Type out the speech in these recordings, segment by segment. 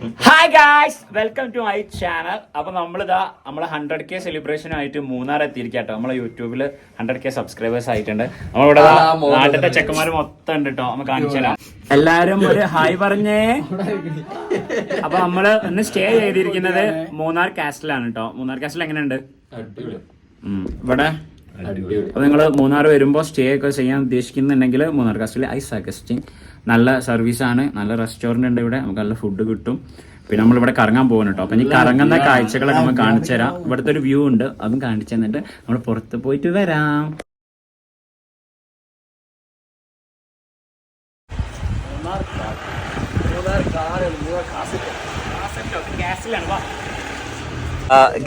Hi guys welcome to my channel അപ്പൊ നമ്മളിതാ നമ്മളെ ഹൺഡ്രഡ് കെ സെലിബ്രേഷൻ ആയിട്ട് മൂന്നാർ എത്തിയിരിക്കട്ടോ നമ്മളെ യൂട്യൂബിൽ ഹൺഡ്രഡ് കെ സബ്സ്ക്രൈബേഴ്സ് ആയിട്ടുണ്ട്. നമ്മളിവിടെ നാട്ടിലെ നാട്ടിലത്തെ ചെക്കന്മാർ മൊത്തം ഉണ്ട് കേട്ടോ നമുക്ക് കാണിച്ചു എല്ലാവരും എല്ലാരും ഒരു ഹായ് പറഞ്ഞേ. അപ്പൊ നമ്മൾ ഇന്ന് സ്റ്റേ ചെയ്തിരിക്കുന്നത് മൂന്നാർ കാസ്റ്റിലാണ് കേട്ടോ മൂന്നാർ കാസ്റ്റിൽ എങ്ങനെയുണ്ട്. ഇവിടെ? അപ്പൊ നിങ്ങൾ മൂന്നാർ വരുമ്പോൾ സ്റ്റേ ഒക്കെ ചെയ്യാൻ ഉദ്ദേശിക്കുന്നുണ്ടെങ്കിൽ മൂന്നാർ കാസ്റ്റിൽ ഐ അഗസ്റ്റിൻ നല്ല സർവീസാണ് നല്ല റെസ്റ്റോറന്റ് ഉണ്ട് ഇവിടെ നമുക്ക് നല്ല ഫുഡ് കിട്ടും. പിന്നെ നമ്മൾ ഇവിടെ കറങ്ങാൻ പോകുന്നു കേട്ടോ അപ്പൊ ഇനി കറങ്ങുന്ന കാഴ്ചകളൊക്കെ നമുക്ക് കാണിച്ചു തരാം. ഇവിടുത്തെ ഒരു വ്യൂ ഉണ്ട് അതും കാണിച്ചു തന്നിട്ട് നമ്മൾ പുറത്ത് പോയിട്ട് വരാം.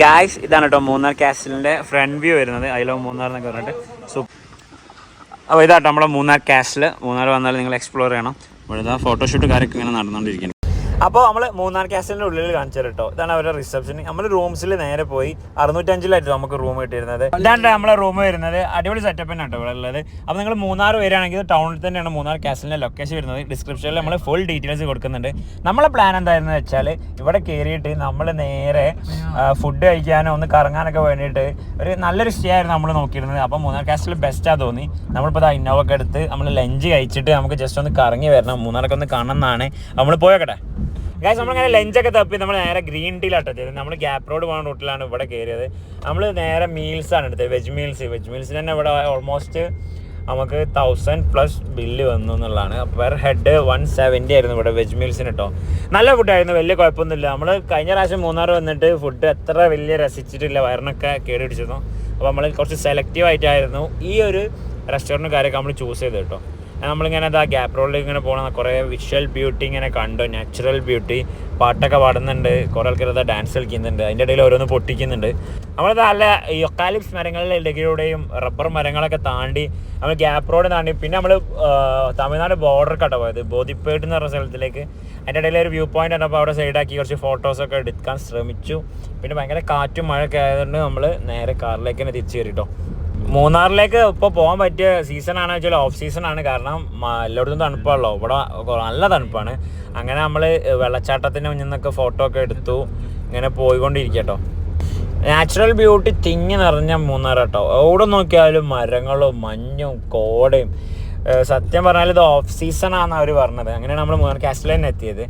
ഗായ്സ് ഇതാണ് കേട്ടോ മൂന്നാർ കാസിലിന്റെ ഫ്രണ്ട് വ്യൂ വരുന്നത്. അതിലോ മൂന്നാർ എന്നൊക്കെ പറഞ്ഞിട്ട്. സൂപ്പർ അപ്പോൾ ഇതാട്ടോ നമ്മുടെ മൂന്നാർ കാസ്റ്റിൽ മൂന്നാർ വന്നാൽ നിങ്ങൾ എക്സ്പ്ലോർ ചെയ്യണം. ഇവിടെ ഫോട്ടോഷൂട്ട് കാര്യമൊക്കെ ഇങ്ങനെ നടന്നുകൊണ്ടിരിക്കുന്നു അപ്പോൾ നമ്മൾ മൂന്നാർ കാസ്റ്റലിന്റെ ഉള്ളിൽ കാണിച്ചു തരാം കേട്ടോ ഇതാണ് അവരുടെ റിസപ്ഷൻ നമ്മൾ റൂംസിൽ നേരെ പോയി അറുന്നൂറ്റഞ്ചിലായിട്ട് നമുക്ക് റൂം കിട്ടിയിരുന്നത്. ഇതാണ് നമ്മളെ റൂം വരുന്നത് അടിപൊളി സെറ്റപ്പ് തന്നെ കേട്ടോ ഇവിടെ ഉള്ളത്. അപ്പോൾ നിങ്ങൾ മൂന്നാർ വരികയാണെങ്കിൽ ടൗണിൽ തന്നെയാണ് മൂന്നാർ കാസ്റ്റലിന്റെ ലൊക്കേഷൻ വരുന്നത്. ഡിസ്ക്രിപ്ഷനിൽ നമ്മൾ ഫുൾ ഡീറ്റെയിൽസ് കൊടുക്കുന്നുണ്ട്. നമ്മളെ പ്ലാൻ എന്തായിരുന്നു വെച്ചാൽ ഇവിടെ കയറിയിട്ട് നമ്മൾ നേരെ ഫുഡ് കഴിക്കാനോ ഒന്ന് കറങ്ങാനൊക്കെ വേണ്ടിയിട്ട് ഒരു നല്ലൊരു സ്റ്റേ ആയിരുന്നു നമ്മൾ നോക്കിയിരുന്നത്. അപ്പോൾ മൂന്നാർ കാസ്റ്റിൽ ബെസ്റ്റാ തോന്നി. നമ്മളിപ്പോൾ ഇന്നോവ ഒക്കെ എടുത്ത് നമ്മൾ ലഞ്ച് കഴിച്ചിട്ട് നമുക്ക് ജസ്റ്റ് ഒന്ന് കറങ്ങി വരണം. മൂന്നാറൊക്കെ ഒന്ന് കാണണം എന്നാണ് നമ്മൾ പോയോക്കട്ടെ. ഗൈസ് നമ്മളിങ്ങനെ ലഞ്ചൊക്കെ തപ്പി നമ്മൾ നേരെ ഗ്രീൻ ടീലാട്ടോ ചെയ്തത് നമ്മൾ ഗ്യാപ്പ് റോഡ് പോകുന്ന റൂട്ടിലാണ് ഇവിടെ കയറിയത് നമ്മൾ നേരെ മീൽസ് ആണ് എടുത്തത്. വെജ് മീൽസ് വെജ് മീൽസിന് തന്നെ ഇവിടെ ഓൾമോസ്റ്റ് നമുക്ക് തൗസൻഡ് പ്ലസ് ബില്ല് വന്നു എന്നുള്ളതാണ്. പെർ ഹെഡ് വൺ സെവന്റി ആയിരുന്നു ഇവിടെ വെജ് മീൽസിന് കേട്ടോ നല്ല ഫുഡായിരുന്നു വലിയ കുഴപ്പമൊന്നുമില്ല. നമ്മൾ കഴിഞ്ഞ പ്രാവശ്യം മൂന്നാർ വന്നിട്ട് ഫുഡ് എത്ര വലിയ രസിച്ചിട്ടില്ല. വയറിനൊക്കെ കേടി പിടിച്ചിരുന്നു അപ്പോൾ നമ്മൾ കുറച്ച് സെലക്റ്റീവ് ആയിട്ടായിരുന്നു ഈ ഒരു റെസ്റ്റോറന്റ് കാര്യമൊക്കെ നമ്മൾ ചൂസ് ചെയ്ത് കേട്ടോ നമ്മളിങ്ങനെ അതാ ഗ്യാപ്പ് റോഡിൽ ഇങ്ങനെ പോകണം കുറേ വിഷ്വൽ ബ്യൂട്ടി ഇങ്ങനെ കണ്ടു. നാച്ചുറൽ ബ്യൂട്ടി പാട്ടൊക്കെ പാടുന്നുണ്ട്. കുറേ ആൾക്കാർ ഡാൻസ് കളിക്കുന്നുണ്ട്. അതിന്റെ ഇടയിൽ ഓരോന്ന് പൊട്ടിക്കുന്നുണ്ട്. നമ്മളത് നല്ല യൊക്കാലിപ്സ് മരങ്ങളുടെ ഇടയിലൂടെയും റബ്ബർ മരങ്ങളൊക്കെ താണ്ടി നമ്മൾ ഗ്യാപ്പ് റോഡ് താണ്ടി പിന്നെ നമ്മൾ തമിഴ്നാട് ബോർഡർ കട്ട പോയത്. ബോധിപ്പേട്ട് എന്ന് പറഞ്ഞ സ്ഥലത്തിലേക്ക്. അതിന്റെ ഇടയിൽ ഒരു വ്യൂ പോയിന്റ് ഉണ്ടപ്പോൾ അവിടെ സൈഡാക്കി കുറച്ച് ഫോട്ടോസൊക്കെ എടുക്കാൻ ശ്രമിച്ചു. പിന്നെ ഭയങ്കര കാറ്റും മഴയൊക്കെ ആയതുകൊണ്ട് നമ്മൾ നേരെ കാറിലേക്ക് തന്നെ തിരിച്ചു കയറിട്ടോ. മൂന്നാറിലേക്ക് ഇപ്പോൾ പോകാൻ പറ്റിയ സീസൺ ആണെന്ന് വെച്ചാൽ ഓഫ് സീസൺ ആണ്. കാരണം എല്ലായിടത്തും തണുപ്പാണല്ലോ. ഇവിടെ നല്ല തണുപ്പാണ്. അങ്ങനെ നമ്മൾ വെള്ളച്ചാട്ടത്തിന് മുന്നിൽ നിന്നൊക്കെ ഫോട്ടോ ഒക്കെ എടുത്തു. ഇങ്ങനെ പോയിക്കൊണ്ടിരിക്കട്ടോ. നാച്ചുറൽ ബ്യൂട്ടി തിങ്ങി നിറഞ്ഞ മൂന്നാർ കേട്ടോ എവിടെ നോക്കിയാലും മരങ്ങളും മഞ്ഞും കോടയും. സത്യം പറഞ്ഞാൽ ഇത് ഓഫ് സീസൺ ആണെന്ന് അവർ പറഞ്ഞത്. അങ്ങനെയാണ് നമ്മൾ മൂന്നാർ കാസ്റ്റിൽ തന്നെ എത്തിയത്.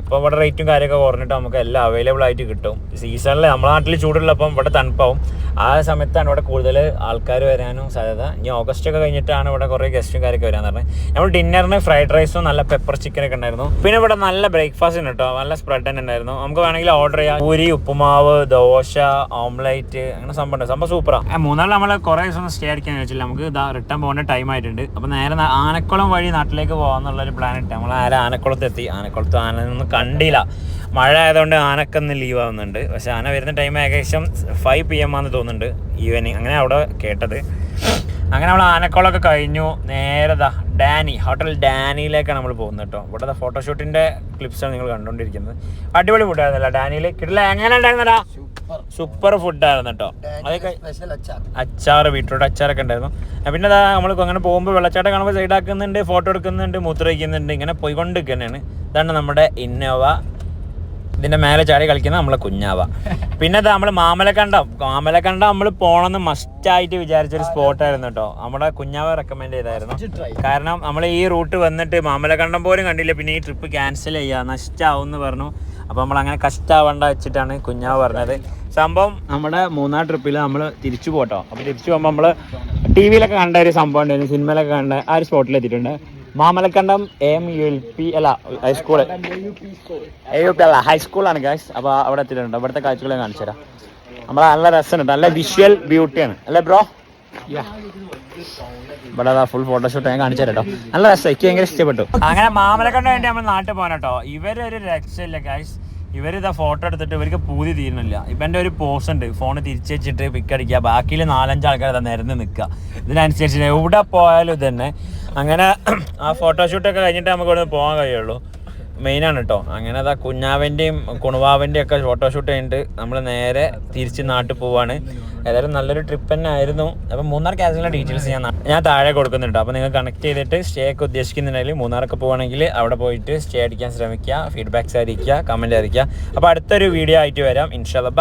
ഇപ്പോൾ ഇവിടെ റേറ്റും കാര്യമൊക്കെ കുറഞ്ഞിട്ട് നമുക്ക് എല്ലാം അവൈലബിൾ ആയിട്ട് കിട്ടും. സീസണിൽ നമ്മുടെ നാട്ടിൽ ചൂടുള്ളപ്പം ഇവിടെ തണുപ്പാവും. ആ സമയത്താണ് ഇവിടെ കൂടുതൽ ആൾക്കാർ വരാനും സാധ്യത. ഇനി ഓഗസ്റ്റ് ഒക്കെ കഴിഞ്ഞിട്ടാണ് ഇവിടെ കുറേ ഗസ്റ്റും കാര്യമൊക്കെ വരാൻ പറഞ്ഞത്. നമ്മൾ ഡിന്നറിന് ഫ്രൈഡ് റൈസും നല്ല പെപ്പർ ചിക്കനൊക്കെ ഉണ്ടായിരുന്നു. പിന്നെ ഇവിടെ നല്ല ബ്രേക്ക്ഫാസ്റ്റ് ഉണ്ട് കേട്ടോ നല്ല സ്പ്രെഡ് തന്നെ ഉണ്ടായിരുന്നു. നമുക്ക് വേണമെങ്കിൽ ഓർഡർ ചെയ്യാം. പൂരി ഉപ്പുമാവ് ദോശ ഓംലൈറ്റ് അങ്ങനെ സംഭവം ഉണ്ട്. സംഭവം സൂപ്പറാണ് മൂന്നാൾ നമ്മൾ കുറേ ദിവസം സ്റ്റേ അടിക്കാൻ വെച്ചില്ല നമുക്ക് ഇതാ റിട്ടേൺ പോകേണ്ട ടൈം ആയിട്ടുണ്ട്. അപ്പോൾ നേരെ ആനക്കുളം വഴി നാട്ടിലേക്ക് പോകാമെന്നുള്ളൊരു പ്ലാൻ ഇട്ട് നമ്മൾ നേരെ ആനക്കുളത്ത് എത്തി ആനക്കുളത്ത് ആനൊന്നും കണ്ടില്ല. മഴ ആയതുകൊണ്ട് ആനക്കൊന്ന് ലീവ് ആവുന്നുണ്ട്. പക്ഷെ ആന വരുന്ന ടൈം ഏകദേശം ഫൈവ് പി എം ആണെന്ന് തോന്നുന്നുണ്ട്. ഈവനിങ് അങ്ങനെ അവിടെ കേട്ടത്. അങ്ങനെ നമ്മൾ ആനക്കോളൊക്കെ കഴിഞ്ഞു. നേരെ ദാ ഡാനി ഹോട്ടൽ ഡാനിയിലേക്കാണ് നമ്മൾ പോകുന്നത് കേട്ടോ. ഇവിടെ ഫോട്ടോഷൂട്ടിന്റെ ക്ലിപ്സാണ് നിങ്ങൾ കണ്ടുകൊണ്ടിരിക്കുന്നത്. അടിപൊളി ഫുഡ് ഫുഡായിരുന്നല്ലോ ഡാനിയിൽ കിട്ടില്ല എങ്ങനെ ഉണ്ടായിരുന്നല്ലോ സൂപ്പർ. ഫുഡ് ഫുഡായിരുന്നു കേട്ടോ. അതൊക്കെ അച്ചാറ് ബീട്രൂട്ട് അച്ചാറൊക്കെ ഉണ്ടായിരുന്നു. പിന്നെ അതാ നമ്മൾ അങ്ങനെ പോകുമ്പോൾ വെള്ളച്ചാട്ടം കാണുമ്പോൾ സൈഡാക്കുന്നുണ്ട് ഫോട്ടോ എടുക്കുന്നുണ്ട് മൂത്രമൊഴിക്കുന്നുണ്ട് ഇങ്ങനെ പോയിക്കൊണ്ടിരിക്കുന്നതാണ് ഇതാണ് നമ്മുടെ ഇന്നോവ ഇതിന്റെ മേലെ ചാടി കളിക്കുന്നത് നമ്മളെ കുഞ്ഞാവ. പിന്നെ നമ്മൾ മാമലക്കണ്ടം മാമലക്കണ്ടം നമ്മൾ പോണെന്ന് മസ്റ്റായിട്ട് വിചാരിച്ചൊരു സ്പോട്ടായിരുന്നു കേട്ടോ നമ്മുടെ കുഞ്ഞാവ റെക്കമെൻഡ് ചെയ്തായിരുന്നു. കാരണം നമ്മൾ ഈ റൂട്ട് വന്നിട്ട് മാമലക്കണ്ടം പോലും കണ്ടില്ല. പിന്നെ ഈ ട്രിപ്പ് ക്യാൻസൽ ചെയ്യുക നഷ്ടാവും എന്ന് പറഞ്ഞു. അപ്പോൾ നമ്മൾ അങ്ങനെ കഷ്ടാവണ്ട വെച്ചിട്ടാണ് കുഞ്ഞാവ് പറഞ്ഞത്. സംഭവം നമ്മുടെ മൂന്നാം ട്രിപ്പിൽ നമ്മൾ തിരിച്ചു പോട്ടോ. അപ്പോൾ തിരിച്ചു പോകുമ്പോൾ നമ്മൾ ടി വിയിലൊക്കെ കണ്ട ഒരു സംഭവം ഉണ്ടായിരുന്നു. സിനിമയിലൊക്കെ കണ്ട ആ ഒരു സ്പോട്ടിൽ എത്തിയിട്ടുണ്ട്. Mamalakandam M U L P അല്ല high school A U P അല്ല ഹൈസ്കൂളാണ് ഗായ്സ് അപ്പോൾ അവിടെ എത്തിയിട്ടുണ്ട്. ഇവിടുത്തെ കാഴ്ചകൾ ഞാൻ കാണിച്ചു തരാം. നമ്മൾ നല്ല രസമുണ്ട്. നല്ല വിഷ്വൽ ബ്യൂട്ടിയാണ് അല്ലേ ബ്രോ ഇവിടെ ഫുൾ ഫോട്ടോഷൂട്ട് ഞാൻ കാണിച്ചു കേട്ടോ നല്ല രസം എനിക്ക് ഭയങ്കര ഇഷ്ടപ്പെട്ടു. അങ്ങനെ മാമലക്കണ്ടം വേണ്ടി നമ്മൾ നാട്ടിൽ പോകാൻ കേട്ടോ ഇവരൊരു രക്ഷയില്ല ഗായ്സ് ഇവരിതാ ഫോട്ടോ എടുത്തിട്ട് ഇവർക്ക് പൂതി തീരുന്നില്ല. ഇവന്റെ ഒരു പോസ് ഉണ്ട്. ഫോൺ തിരിച്ചു വെച്ചിട്ട് പിക്ക് അടിക്കുക. ബാക്കിയിൽ നാലഞ്ച് ആൾക്കാർ നിരന്ന് നിൽക്കുക. ഇതിനനുസരിച്ച് എവിടെ പോയാലും ഇത് തന്നെ അങ്ങനെ ആ ഫോട്ടോഷൂട്ടൊക്കെ കഴിഞ്ഞിട്ട് നമുക്ക് ഇവിടെ പോകാൻ കഴിയുള്ളൂ. മെയിനാണ് കേട്ടോ അങ്ങനെ അതാ കുഞ്ഞാവന്റെയും കുണുവാവന്റെയും ഒക്കെ ഫോട്ടോഷൂട്ട് കഴിഞ്ഞിട്ട് നമ്മൾ നേരെ തിരിച്ച് നാട്ടിൽ പോവാണ്. ഏതായാലും നല്ലൊരു ട്രിപ്പ് തന്നെ ആയിരുന്നു. അപ്പം മൂന്നാർ ക്യാൻസലിന്റെ ഡീറ്റെയിൽസ് ഞാൻ ഞാൻ താഴെ കൊടുക്കുന്നുണ്ട് അപ്പോൾ നിങ്ങൾ കണക്ട് ചെയ്തിട്ട് സ്റ്റേ ഒക്കെ ഉദ്ദേശിക്കുന്നുണ്ടെങ്കിൽ മൂന്നാറൊക്കെ പോവുകയാണെങ്കിൽ അവിടെ പോയിട്ട് സ്റ്റേ അടിക്കാൻ ശ്രമിക്കുക ഫീഡ്ബാക്ക്സ് അറിയിക്കുക കമന്റ് അറിയിക്കുക. അപ്പോൾ അടുത്തൊരു വീഡിയോ ആയിട്ട് വരാം. ഇൻഷാല്ല